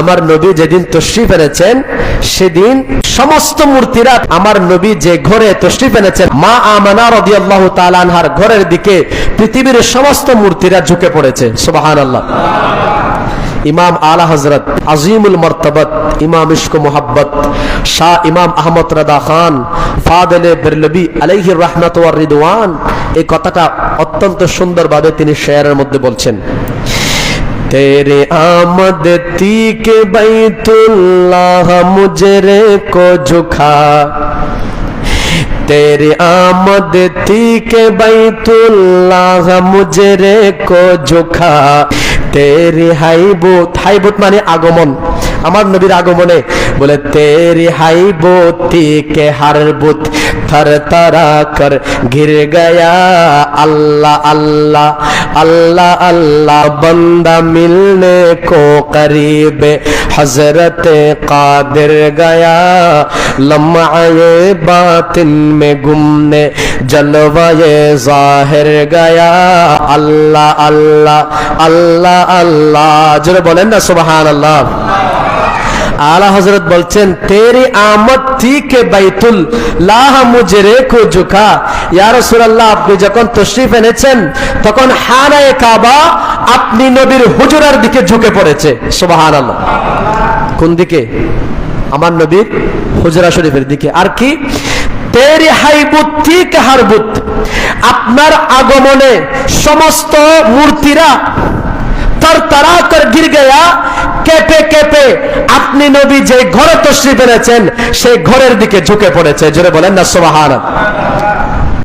আমার নবী যেদিন তশরিফ এনেছেন, সেদিন সমস্ত মূর্তিরা আমার নবী যে ঘরে তশরিফ এনেছেন, মা আমানা রাদিয়াল্লাহু তাআলা আনহার ঘরের দিকে পৃথিবীর সমস্ত মূর্তিরা ঝুঁকে পড়েছে। সুবহানাল্লাহ। ইমাম আলা হজরত আজিমুল মর্তবত, ইমাম ইশক মোহাব্বত, শাহ ইমাম আহমদ রাদা খান, ফাদলে বেরলবি আলাইহি রহমত রিদওয়ান, এই কথাটা অত্যন্ত সুন্দরভাবে তিনি শেয়ারের মধ্যে বলছেন। तेरे आमद ती के बैतुल्लाह मुजरे को झुका तेरे आमद ती के बैतुल्लाह मुजरे को झुका तेरे हाइबुत हाइबुत माने आगमन আমার নবীর আগমনে বলে তেরি হাইবুতি কে হারবুত থর তরা কর ঘির গয়া আল্লাহ আল্লাহ আল্লাহ আল্লাহ বন্দা মিলনে কো করিব হজরত কাদির গয়া লম্হায়ে বাতিন में गुमने जलवाए जाहिर गया अल्लाह अल्लाह अल्लाह আল্লাহ জোরে বলেন না সুবহান আল্লাহ আলা হজরত বলছেন, তেরি আমদ থেকে বাইতুল, লাহ মুজরে কো ঝুকা। ইয়া রাসূলুল্লাহ, আপনি যখন তশরিফ এনেছেন, তখন হানায়ে কাবা আপনি নবীর হুজুরার দিকে ঝুঁকে পড়েছে। সুবহানাল্লাহ। কোন দিকে? আমার নবীর হুজরা শরীফের দিকে। আর কি? তেরি হাইবুত ঠিক হারবুত। আপনার আগমনে সমস্ত মূর্তিরা তার তারা কর গির গয়া কেঁপে কেঁপে আপনি নবী যে ঘরে তশ্রী পেরেছেন সেই ঘরের দিকে ঝুঁকে পড়েছে। জোরে বলেন না সোবাহান